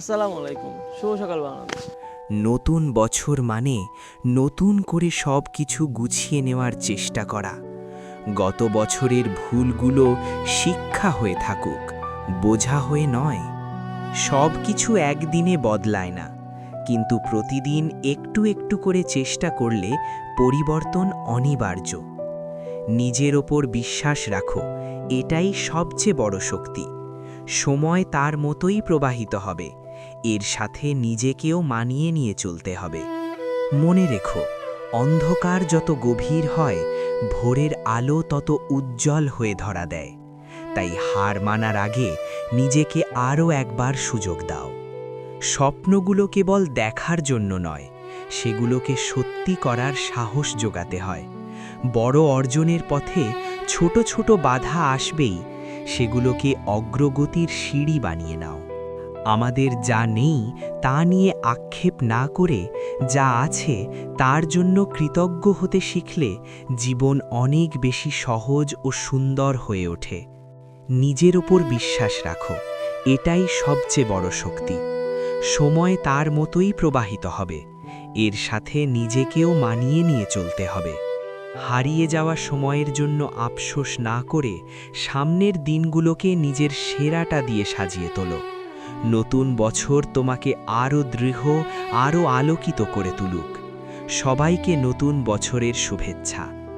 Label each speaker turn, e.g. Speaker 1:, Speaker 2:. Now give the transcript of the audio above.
Speaker 1: আসসালামু আলাইকুম শুভ সকাল বাংলাদেশ।
Speaker 2: নতুন বছর মানে নতুন করে সব কিছু গুছিয়ে নেওয়ার চেষ্টা করা। গত বছরের ভুলগুলো শিক্ষা হয়ে থাকুক, বোঝা হয়ে নয়। সব কিছু একদিনে বদলায় না, কিন্তু প্রতিদিন একটু একটু করে চেষ্টা করলে পরিবর্তন অনিবার্য। নিজের ওপর বিশ্বাস রাখো, এটাই সবচেয়ে বড় শক্তি। সময় তার মতোই প্রবাহিত হবে। এর সাথে নিজেকেও মানিয়ে নিয়ে চলতে হবে। মনে রেখো, অন্ধকার যত গভীর হয়, ভোরের আলো তত উজ্জ্বল হয়ে ধরা দেয়। তাই হার মানার আগে নিজেকে আরও একবার সুযোগ দাও। স্বপ্নগুলো কেবল দেখার জন্য নয়, সেগুলোকে সত্যি করার সাহস যোগাতে হয়। বড় অর্জনের পথে ছোট ছোট বাধা আসবেই, সেগুলোকে অগ্রগতির সিঁড়ি বানিয়ে নাও। আমাদের যা নেই তা নিয়ে আক্ষেপ না করে যা আছে তার জন্য কৃতজ্ঞ হতে শিখলে জীবন অনেক বেশি সহজ ও সুন্দর হয়ে ওঠে। নিজের ওপর বিশ্বাস রাখো, এটাই সবচেয়ে বড় শক্তি। সময় তার মতোই প্রবাহিত হবে, এর সাথে নিজেকেও মানিয়ে নিয়ে চলতে হবে। হারিয়ে যাওয়া সময়ের জন্য আফসোস না করে সামনের দিনগুলোকে নিজের সেরাটা দিয়ে সাজিয়ে তোলো। নতুন বছর তোমাকে আরও দৃঢ় আরও আলোকিত করে তুলুক। সবাইকে নতুন বছরের শুভেচ্ছা।